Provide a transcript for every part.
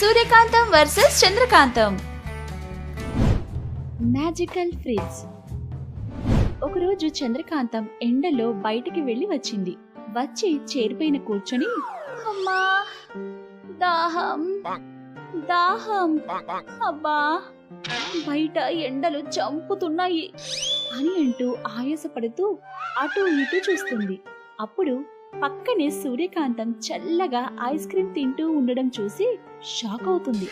Suryakantham versus Chandrakantham. Magical fridge ఒకరోజు చంద్రకాంతం ఎండలో బయటికి వెళ్ళి వచ్చింది. వచ్చి చేరిపోయిన కూర్చొని అమ్మా దాహం దాహం అబ్బా బయట ఎండలు చంపుతున్నాయి అని అంటూ ఆయాసపడుతూ అటు ఇటు చూస్తుంది. అప్పుడు పక్కనే సూర్యకాంతం చల్లగా ఐస్ క్రీమ్ తింటూ ఉండడం చూసి షాక్ అవుతుంది.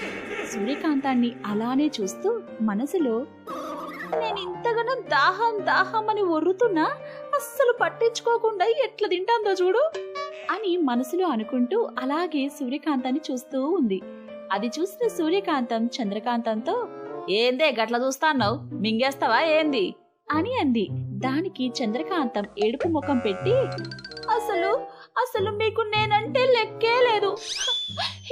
సూర్యకాంతాన్ని అలానే చూస్తూ మనసులో నేను ఇంతగానో దాహం దాహం అని ఒర్రుతున్నా అస్సలు పట్టించుకోకుండా ఎట్లా తింటాందో చూడు అని మనసులో అనుకుంటూ అలాగే సూర్యకాంతాన్ని చూస్తూ ఉంది. అది చూసిన సూర్యకాంతం చంద్రకాంతంతో ఏందే గట్ల చూస్తాన్నావు? మింగేస్తావా ఏంది? అని అంది. దానికి చంద్రకాంతం ఏడుపు ముఖం పెట్టి అసలు అసలు మీకు నేనంటే లెక్కే లేదు.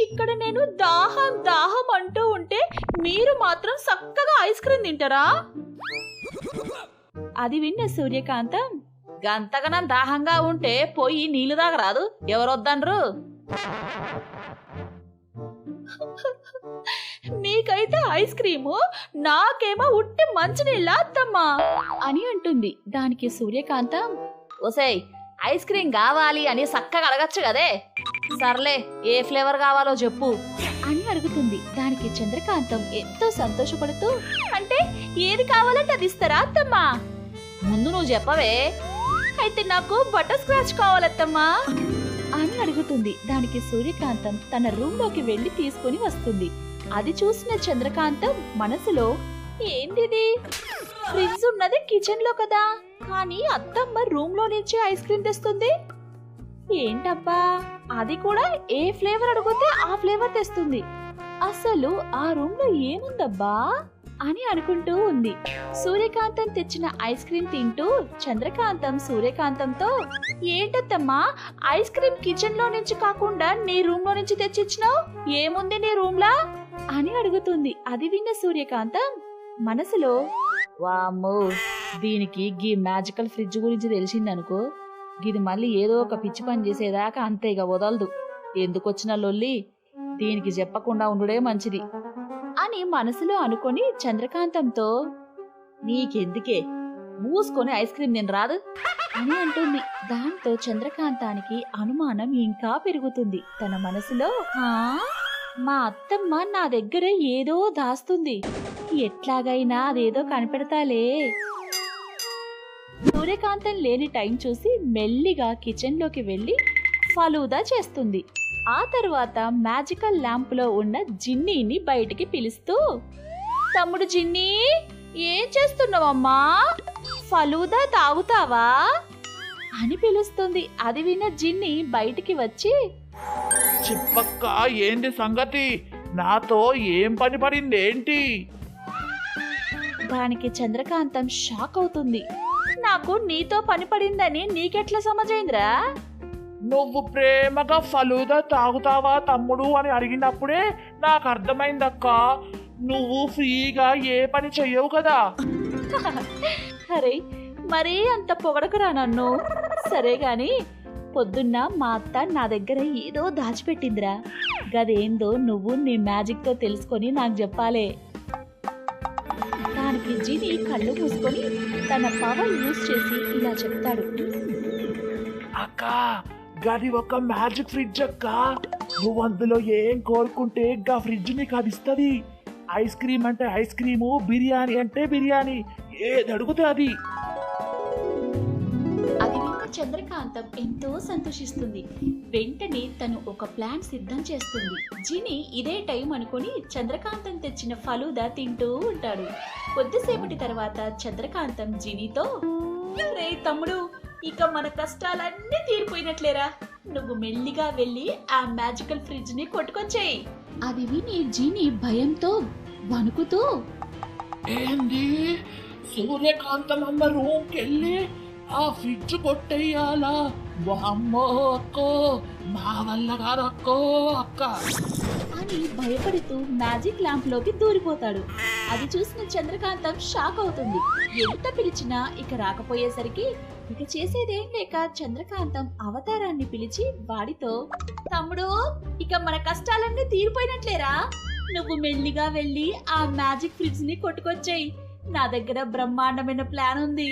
ఇక్కడ నేను దాహం దాహం అంటూ ఉంటే మీరు మాత్రం చక్కగా ఐస్ క్రీమ్ తింటారా? అది విన్న సూర్యకాంతం గంతగనం దాహంగా ఉంటే పోయి నీళ్ళు తాగరాదు ఎవరొద్దన్రు మీకైతే ఐస్ క్రీము నాకేమో ఉట్టి మంచినీళ్ళ అత్తమ్మా. అని అంటుంది దానికి సూర్యకాంతం ఒసేయ్ ఐస్ క్రీమ్ కావాలి అని చక్కగా అడగచ్చు కదే. సర్లే ఏ ఫ్లేవర్ కావాలో చెప్పు. అని అడుగుతుంది. దానికి చంద్రకాంతం ఎంతో సంతోషపడుతూ అంటే ఏది కావాలంటే అది ఇస్తారా అత్తమ్మా? ముందు నువ్వు చెప్పవే. అయితే నాకు బటర్ స్క్రాచ్ కావాలత్తమ్మా. అని అడుగుతుంది. దానికి సూర్యకాంతం తన రూమ్లోకి వెళ్ళి తీసుకుని వస్తుంది. అది చూసిన చంద్రకాంతం మనసులో ఏంటిది? ఫ్రిడ్జ్ ఉన్నది కిచెన్లో కదా. కానీ అత్తమ్మ రూమ్లో నుంచి ఐస్ క్రీమ్ తెస్తుంది. ఏంటబ్బా? అది కూడా ఏ ఫ్లేవర్ అడిగితే ఆ ఫ్లేవర్ తెస్తుంది. అసలు ఆ రూమ్లో ఏముందబ్బా? అని అనుకుంటూ ఉంది. సూర్యకాంతం తెచ్చిన ఐస్ క్రీమ్ తింటూ చంద్రకాంతం సూర్యకాంతంతో ఏంటత్తమ్మా ఐస్ క్రీమ్ కిచెన్లో నుంచి కాకుండా నీ రూమ్లో నుంచి తెచ్చిచ్చినావు? ఏముంది నీ రూమ్లా? అని అడుగుతుంది. అది విన్న సూర్యకాంతం మనసులో. వామ్మో దీనికి గీ మ్యాజికల్ ఫ్రిడ్జ్ గురించి తెలిసిందనుకో గిది మళ్ళీ ఏదో ఒక పిచ్చి పని చేసేదాకా అంతే ఇక వదలదు. ఎందుకొచ్చిన లొల్లి? దీనికి చెప్పకుండా ఉండుడే మంచిది. అని మనసులో అనుకొని చంద్రకాంతంతో నీకెందుకే? మూసుకొని ఐస్ క్రీమ్ నేను రాదు అని అంటుంది. దాంతో చంద్రకాంతానికి అనుమానం ఇంకా పెరుగుతుంది. తన మనసులో మా అత్తమ్మ నా దగ్గర ఏదో దాస్తుంది. ఎట్లాగైనా అదేదో కనిపెడతాలే. సూర్యకాంతం లేని టైం చూసి మెల్లిగా కిచెన్లోకి వెళ్ళి ఫలూదా చేస్తుంది. ఆ తర్వాత మ్యాజికల్ ల్యాంప్లో ఉన్న జిన్నీని బయటికి పిలుస్తూ తమ్ముడు జిన్నీ ఏం చేస్తున్నావమ్మా? ఫలూదా తాగుతావా? అని పిలుస్తుంది. అది విన్న జిన్ని బయటికి వచ్చి చిప్పక్క ఏంటి సంగతి? నాతో ఏం పని పడింది ఏంటి? దానికి చంద్రకాంతం షాక్ అవుతుంది. నాకు నీతో పని పడిందని నీకెట్లా సమజైందిరా? నువ్వు ప్రేమగా ఫలూదా తాగుతావా తమ్ముడు అని అడిగినప్పుడే నాకు అర్థమైందక్క. నువ్వు ఫ్రీగా ఏ పని చెయ్యవు కదా. అరే మరీ అంత పొగడకురా నన్ను. సరే గాని పొద్దున్న మా అత్త నా దగ్గర ఏదో దాచిపెట్టిందిరా. గదేందో నువ్వు నీ మ్యాజిక్తో తెలుసుకొని నాకు చెప్పాలే. దానికి జిని కళ్ళు మూసుకొని తన పవర్ యూజ్ చేసి ఇలా చెప్తాడు. అక్క గది ఒక మ్యాజిక్ ఫ్రిడ్జ్ అక్క. నువ్వు అందులో ఏం కోరుకుంటే గా ఫ్రిడ్జ్ నీకు అది ఇస్తుంది. ఐస్ క్రీమ్ అంటే ఐస్ క్రీము బిర్యానీ అంటే బిర్యానీ. ఏది అడిగితే అది. అది విన్న చంద్రకాంతం ఎంతో సంతోషిస్తుంది. వెంటనే తను ఒక ప్లాన్ సిద్ధం చేస్తుంది. జిని ఇదే టైం అనుకుని చంద్రకాంతం తెచ్చిన ఫలూదా తింటూ ఉంటాడు. కొద్దిసేపటి తర్వాత చంద్రకాంతం జినితో రే తమ్ముడు ఇక మన కష్టాలన్నీ తీరిపోయినట్లేరా? నువ్వు మెల్లిగా వెళ్ళి ఆ మ్యాజికల్ ఫ్రిడ్జ్ని కొట్టుకొచ్చేయి. అది విని జిని భయంతో వణుకుతూ ఏంది? సూర్యకాంతం అమ్మ రూమ్కి వెళ్ళి ఆ ఫ్రిడ్జ్ కొట్టేయాలా? అమ్మో అక్కో మా వల్ల కాదక్కో అక్క అని భయపడుతూ మ్యాజిక్ ల్యాంప్లోకి దూరిపోతాడు. అది చూసిన చంద్రకాంతం షాక్ అవుతుంది. ఎంత పిలిచినా ఇక రాకపోయేసరికి ఇక చేసేదేం లేక చంద్రకాంతం అవతారాన్ని పిలిచి వాడితో తమ్ముడు ఇక మన కష్టాలన్నీ తీరిపోయినట్లేరా? నువ్వు మెల్లిగా వెళ్ళి ఆ మ్యాజిక్ ఫ్రిడ్జ్ని కొట్టుకొచ్చాయి. నా దగ్గర బ్రహ్మాండమైన ప్లాన్ ఉంది.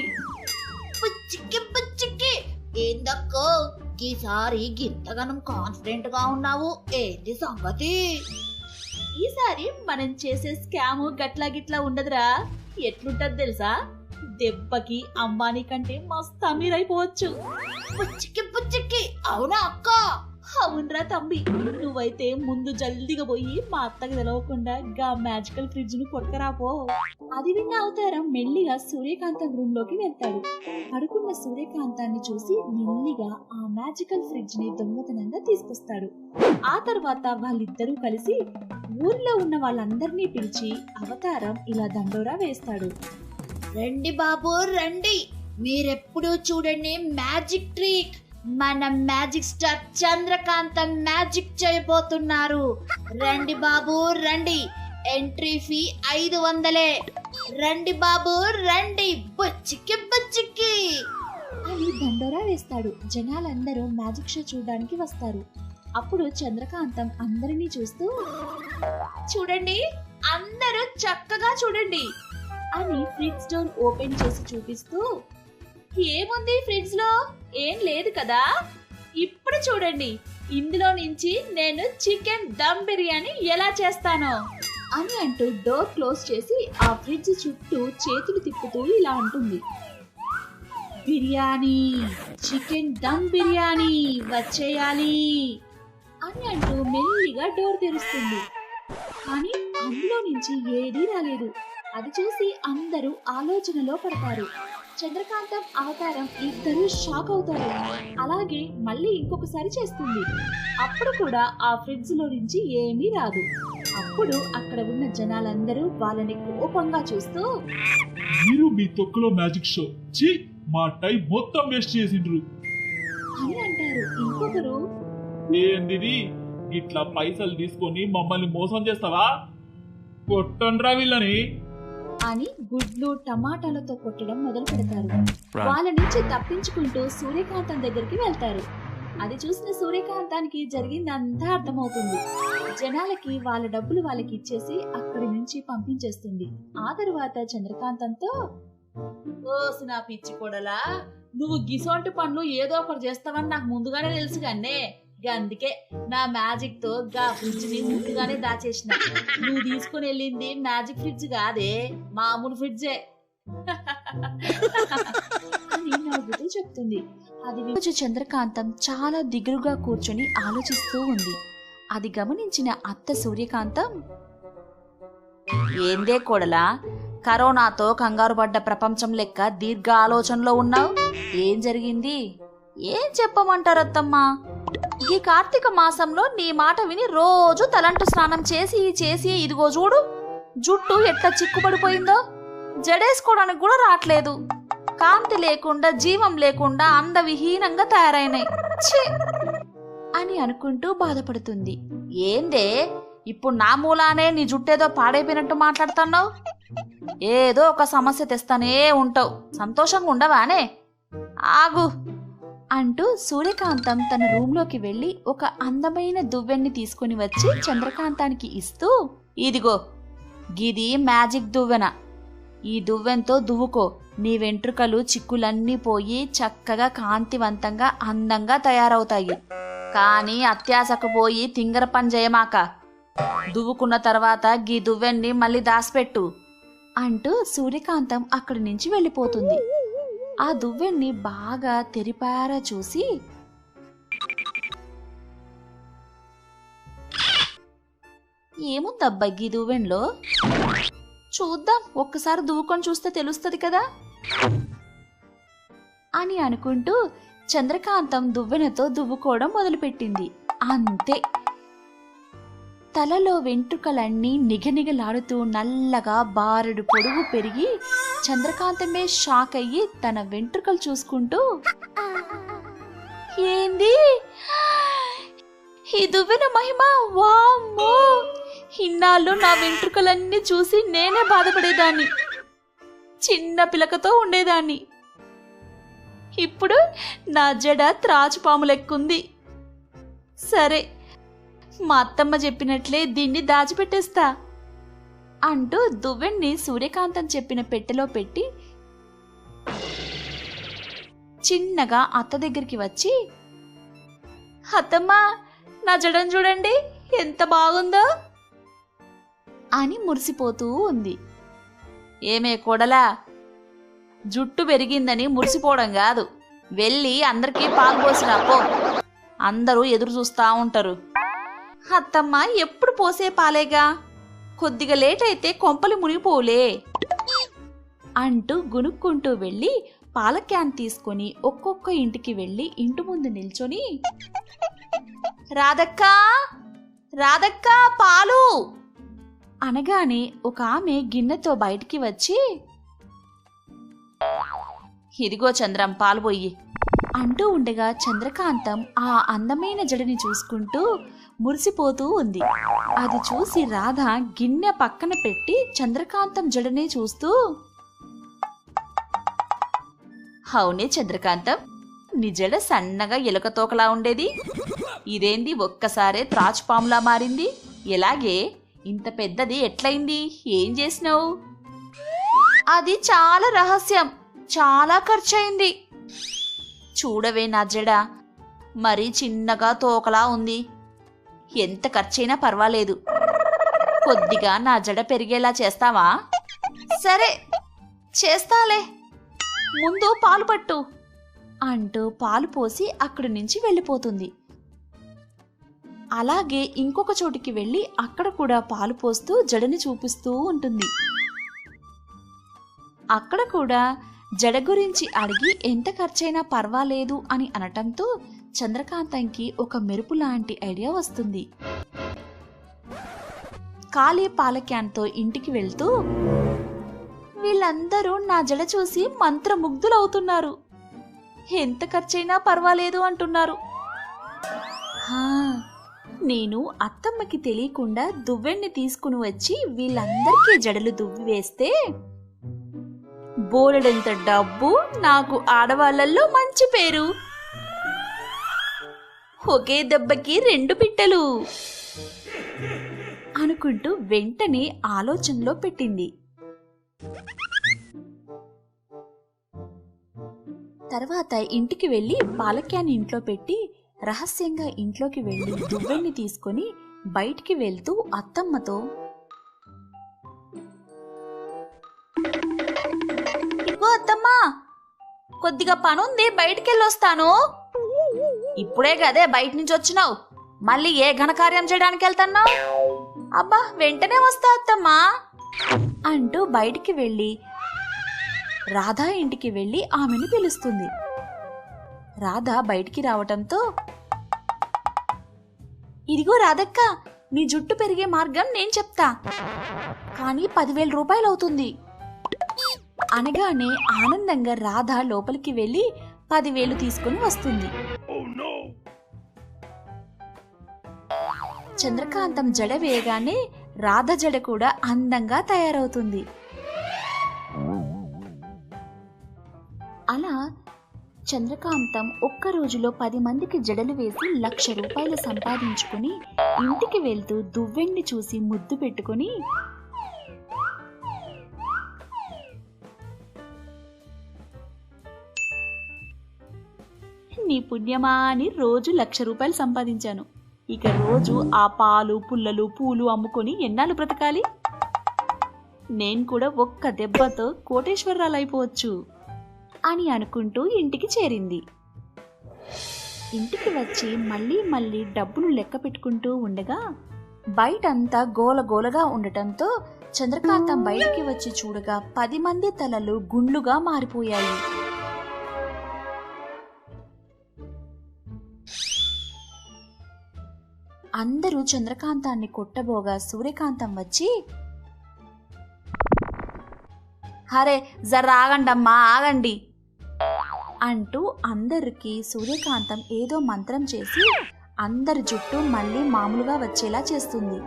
పుచ్చిక్కి పుచ్చిక్కి ఏందక్కో ఈసారి గింతగనం కాన్ఫిడెంట్గా ఉన్నావు. ఏంది సంగతి? ఈసారి మనం చేసే స్కామ్ గట్లా గిట్లా ఉండదురా. ఎట్లుంటది తెలుసా? దెబ్బకి అంబానీ కంటే మస్తు అమీర్ అయిపోవచ్చు. పుచ్చిక్కి పుచ్చిక్కి అవునా అక్క? అవునరా తమ్మి. నువ్వైతే ముందు జల్దిగా పోయి మా అత్తకి తెలవకుండా గా మ్యాజికల్ ఫ్రిడ్జ్ను కొట్టుకరాపో. అది విన్న అవతారం మెల్లిగా సూర్యకాంతం రూమ్లోకి వెళ్తాడు. పడుకున్న సూర్యకాంతాన్ని చూసి మెల్లిగా ఆ మ్యాజికల్ ఫ్రిడ్జ్ని దొంగతనంగా తీసుకొస్తాడు. ఆ తర్వాత వాళ్ళిద్దరూ కలిసి ఊర్లో ఉన్న వాళ్ళందరినీ పిలిచి అవతారం ఇలా దండోరా వేస్తాడు. రండి బాబు రండి. మీరెప్పుడూ చూడండి మ్యాజిక్ ట్రిక్. మన మ్యాజిక్ స్టార్ చంద్రకాంతం మ్యాజిక్ చేయబోతున్నారు. రండి బాబు రండి. ఎంట్రీ ఫీ ఐదు వందలే. రండి బాబు రండి. బుచ్చికి బుచ్చికి. అని దండోరా వేస్తాడు. జనాలందరూ మ్యాజిక్ షో చూడడానికి వస్తారు. అప్పుడు చంద్రకాంతం అందరినీ చూస్తూ చూడండి అందరూ చక్కగా చూడండి అని ఫ్రిడ్జ్ డోర్ ఓపెన్ చేసి చూపిస్తూ ఏముంది ఫ్రిడ్జ్లో ఏం లేదు కదా? ఇప్పుడు చూడండి. ఇందులో నుంచి నేను చికెన్ దమ్ బిర్యానీ ఎలా చేస్తానో. అని అంటూ డోర్ క్లోజ్ చేసి ఆ ఫ్రిడ్జ్ చుట్టూ చేతులు తిప్పుతూ ఇలా అంటుంది. బిర్యానీ చికెన్ దమ్ బిర్యానీ వచ్చేయాలి అని అంటూ మెల్లిగా డోర్ తెరుస్తుంది. కానీ అందులో నుంచి ఏదీ రాలేదు. అది చూసి అందరూ ఆలోచనలో పడతారు. చంద్రకాంతం అవతారం ఇద్దరు షాక్ అవుతారు. అలాగే మళ్ళీ ఇంకొకసారి చేస్తుంది. అప్పుడు కూడా ఆ ఫ్రిడ్జ్లో నుంచి ఏమీ రాదు. అప్పుడు అక్కడ ఉన్న జనాలందరూ వాళ్ళని కోపంగా చూస్తూ మీరు మీ తొక్కులో మ్యాజిక్ షో. ఛీ మా టైం మొత్తం వేస్ట్ చేసిండ్రు. అని అంటారు ఇంకొకరు. ఏందిది ఇట్లా పైసలు తీసుకొని మమ్మల్ని మోసం చేస్తావా? కొట్టండ్రా వీళ్ళని. అని గుడ్లు టమాటాలతో కొట్టడం మొదలు పెడతారు. వాళ్ళ నుంచి తప్పించుకుంటూ సూర్యకాంతం దగ్గరికి వెళ్తారు. అది చూసిన సూర్యకాంతానికి జరిగిందంతా అర్థమవుతుంది. జనాలకి వాళ్ళ డబ్బులు వాళ్ళకి ఇచ్చేసి అక్కడి నుంచి పంపించేస్తుంది. ఆ తరువాత చంద్రకాంతంతో ఓసి నా పిచ్చి కొడలా నువ్వు గిసోంటి పనులు ఏదో ఒకటి చేస్తావని నాకు ముందుగానే తెలుసు కన్నే. అందుకే నా మ్యాజిక్తో గా ఫ్రిడ్జ్ని ముందుగానే దాచేసిన. నువ్వు తీసుకుని వెళ్ళింది మ్యాజిక్ ఫ్రిడ్జ్ కాదే మామూలు ఫ్రిడ్జే. అని నవ్వుతూ చెప్తుంది. అది రోజు చంద్రకాంతం చాలా దిగులుగా కూర్చొని ఆలోచిస్తూ ఉంది. అది గమనించిన అత్త సూర్యకాంతం ఏందే కోడలా కరోనాతో కంగారు పడ్డ ప్రపంచం లెక్క దీర్ఘ ఆలోచనలో ఉన్నావు? ఏం జరిగింది? ఏం చెప్పమంటారత్తమ్మా? ఈ కార్తీక మాసంలో నీ మాట విని రోజు తలంటు స్నానం చేసి చేసి ఇదిగో చూడు జుట్టు ఎట్లా చిక్కుపడిపోయిందో జడేసుకోవడానికి కూడా రావట్లేదు కాంతి లేకుండా జీవం లేకుండా అందవిహీనంగా తయారైనాయి. ఛీ! అని అనుకుంటూ బాధపడుతుంది. ఏందే? ఇప్పుడు నా మూలానే నీ జుట్టేదో పాడైపోయినట్టు మాట్లాడుతున్నావు? ఏదో ఒక సమస్య తెస్తానే ఉంటావు. సంతోషంగా ఉండవానే? ఆగు. అంటూ సూర్యకాంతం తన రూంలోకి వెళ్ళి ఒక అందమైన దువ్వెన్ని తీసుకుని వచ్చి చంద్రకాంతానికి ఇస్తూ ఇదిగో గిది మ్యాజిక్ దువ్వెన. ఈ దువ్వెంతో దువ్వుకో. నీ వెంట్రుకలు చిక్కులన్నీ పోయి చక్కగా కాంతివంతంగా అందంగా తయారవుతాయి. కానీ అత్యాశకు పోయి తింగర పని చేయమాక దువ్వుకున్న తర్వాత గీ దువ్వెన్ని మళ్ళీ దాసిపెట్టు అంటూ సూర్యకాంతం అక్కడి నుంచి వెళ్ళిపోతుంది. ఆ దువ్వెన్ని బాగా తెరిపారా చూసి? ఏముందబ్బా గీ దువ్వెన్లో చూద్దాం ఒక్కసారి దువ్వుకొని చూస్తే తెలుస్తుంది కదా? అని అనుకుంటూ చంద్రకాంతం దువ్వెనతో దువ్వుకోవడం మొదలుపెట్టింది. అంతే. తలలో వెంట్రుకలన్నీ నిగనిగలాడుతూ నల్లగా బారెడు పొడుగు పెరిగి చంద్రకాంతమే షాక్ అయ్యి తన వెంట్రుకలు చూసుకుంటూ ఏంది? ఈ దువ్వెన మహిమ? వామ్మో! ఇన్నాళ్ళు నా వెంట్రుకలన్నీ చూసి నేనే బాధపడేదాన్ని. చిన్న పిలకతో ఉండేదాన్ని. ఇప్పుడు నా జడ త్రాచుపాములెక్కుంది. సరే మా అత్తమ్మ చెప్పినట్లే దీన్ని దాచిపెట్టేస్తా అంటూ దువ్వెణ్ణి సూర్యకాంతం చెప్పిన పెట్టెలో పెట్టి చిన్నగా అత్త దగ్గరికి వచ్చి అత్తమ్మ నా జడను చూడండి ఎంత బాగుందో అని మురిసిపోతూ ఉంది. ఏమే కొడలా జుట్టు పెరిగిందని మురిసిపోవడం కాదు. వెళ్ళి అందరికీ పాలు పో. అందరూ ఎదురు చూస్తా ఉంటారు. అత్తమ్మ ఎప్పుడు పోసే పాలేగా? కొద్దిగా లేట్ అయితే కొంపలు మునిగిపోలే అంటూ గునుక్కుంటూ వెళ్ళి పాల క్యాన్ తీసుకొని ఒక్కొక్క ఇంటికి వెళ్ళి ఇంటి ముందు నిల్చొని రాధక్కా రాధక్కా పాలు! అనగానే ఒక ఆమె గిన్నెతో బయటికి వచ్చి ఇదిగో చంద్రం పాలు పోయి. అంటూ ఉండగా చంద్రకాంతం ఆ అందమైన జడని చూసుకుంటూ మురిసిపోతూ ఉంది. అది చూసి రాధ గిన్నె పక్కన పెట్టి చంద్రకాంతం జడనే చూస్తూ అవునే చంద్రకాంతం నీ జడ సన్నగా ఎలుక తోకలా ఉండేది. ఇదేంది ఒక్కసారే త్రాచుపాములా మారింది? ఎలాగే? ఇంత పెద్దది ఎట్లయింది? ఏం చేసినావు? అది చాలా రహస్యం. చాలా ఖర్చయింది. చూడవే నా జడ. మరీ చిన్నగా తోకలా ఉంది. ఎంత ఖర్చైనా పర్వాలేదు. కొద్దిగా నా జడ పెరిగేలా చేస్తావా? సరే చేస్తాలే. ముందు పాలు పట్టు. అంటూ పాలు పోసి అక్కడి నుంచి వెళ్ళిపోతుంది. అలాగే ఇంకొక చోటికి వెళ్ళి అక్కడ కూడా పాలు పోస్తూ జడని చూపిస్తూ ఉంటుంది. అక్కడ కూడా జడ గురించి అడిగి ఎంత ఖర్చైనా పర్వాలేదు అని అనటంతో చంద్రకాంతంకి ఒక మెరుపు లాంటి ఐడియా వస్తుంది. ఖాళీ పాల క్యాన్తో ఇంటికి వెళ్తూ వీళ్ళందరూ నా జడ చూసి మంత్రముగ్ధులవుతున్నారు. ఎంత ఖర్చైనా పర్వాలేదు అంటున్నారు. నేను అత్తమ్మకి తెలియకుండా దువ్వెన్ని తీసుకుని వచ్చి వీళ్ళందరికీ జడలు దువ్వి వేస్తే బోలెడంత డబ్బు నాకు ఆడవాళ్ళల్లో మంచి పేరు. ఒకే దెబ్బకి రెండు పిట్టలు. అనుకుంటూ వెంటనే ఆలోచనలో పెట్టింది. తర్వాత ఇంటికి వెళ్ళి పాలక్యాన్ని ఇంట్లో పెట్టి రహస్యంగా ఇంట్లోకి వెళ్ళి దువ్వెన్ని తీసుకొని బయటికి వెళ్తూ అత్తమ్మతో ఇగో అత్తమ్మా కొద్దిగా పనుంది బయటికెళ్ళొస్తాను. ఇప్పుడే కదే బయట నుంచి వచ్చినావు. మళ్ళీ ఏ ఘనకార్యం చేయడానికి వెళ్తున్నావు? అబ్బా వెంటనే వస్తా అత్తమ్మా. అంటూ బయటికి వెళ్ళి రాధా ఇంటికి వెళ్ళి ఆమెను పిలుస్తుంది. రాధ బయటికి రావటంతో ఇదిగో రాధక్క నీ జుట్టు పెరిగే మార్గం నేను చెప్తా. కానీ పదివేల రూపాయలు అవుతుంది. అనగానే ఆనందంగా రాధ లోపలికి వెళ్ళి పదివేలు తీసుకుని వస్తుంది. చంద్రకాంతం జడ వేయగానే రాధ జడ కూడా అందంగా తయారవుతుంది. అలా చంద్రకాంతం ఒక్క రోజులో పది మందికి జడలు వేసి లక్ష రూపాయలు సంపాదించుకుని ఇంటికి వెళ్తూ దువ్వెండి చూసి ముద్దు పెట్టుకుని నీ పుణ్యమా అని రోజు లక్ష రూపాయలు సంపాదించాను. ఇక రోజు ఆ పాలు పుల్లలు పూలు అమ్ముకొని ఎన్నాళ్ళు బ్రతకాలి? నేను కూడా ఒక్క దెబ్బతో కోటేశ్వరరాలైపోవచ్చు అని అనుకుంటూ ఇంటికి చేరింది. ఇంటికి వచ్చి మళ్ళీ మళ్ళీ డబ్బులు లెక్క పెట్టుకుంటూ ఉండగా బయటంతా గోలగోలగా ఉండటంతో చంద్రకాంతం బయటికి వచ్చి చూడగా పది మంది తలలు గుండ్లుగా మారిపోయాయి. అందరూ చంద్రకాంతాన్ని కొట్టబోగా సూర్యకాంతం వచ్చి హరే జర ఆగండమ్మా ఆగండి అంటూ అందరికీ సూర్యకాంతం ఏదో మంత్రం చేసి అందరి జుట్టు మళ్ళీ మామూలుగా వచ్చేలా చేస్తుంది.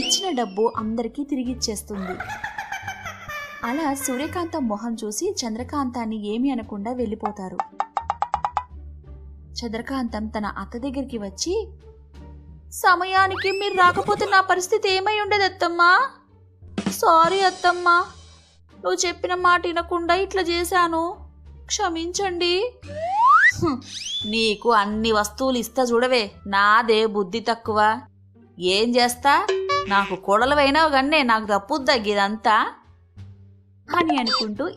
ఇచ్చిన డబ్బు అందరికీ తిరిగిచ్చేస్తుంది. అలా సూర్యకాంతం మొహం చూసి చంద్రకాంతాన్ని ఏమీ అనకుండా వెళ్ళిపోతారు. చంద్రకాంతం తన అత్త దగ్గరికి వచ్చి సమయానికి మీరు రాకపోతే నా పరిస్థితి ఏమై ఉండేది అత్తమ్మా? సారీ అత్తమ్మా. నువ్వు చెప్పిన మాట వినకుండా ఇట్లా చేశాను. క్షమించండి. నీకు అన్ని వస్తువులు ఇస్తా చూడవే. నాదే బుద్ధి తక్కువ. ఏం చేస్తా? నాకు కొడలు గన్నే నాకు తప్పుద్దా ఇదంతా అని అనుకుంటూ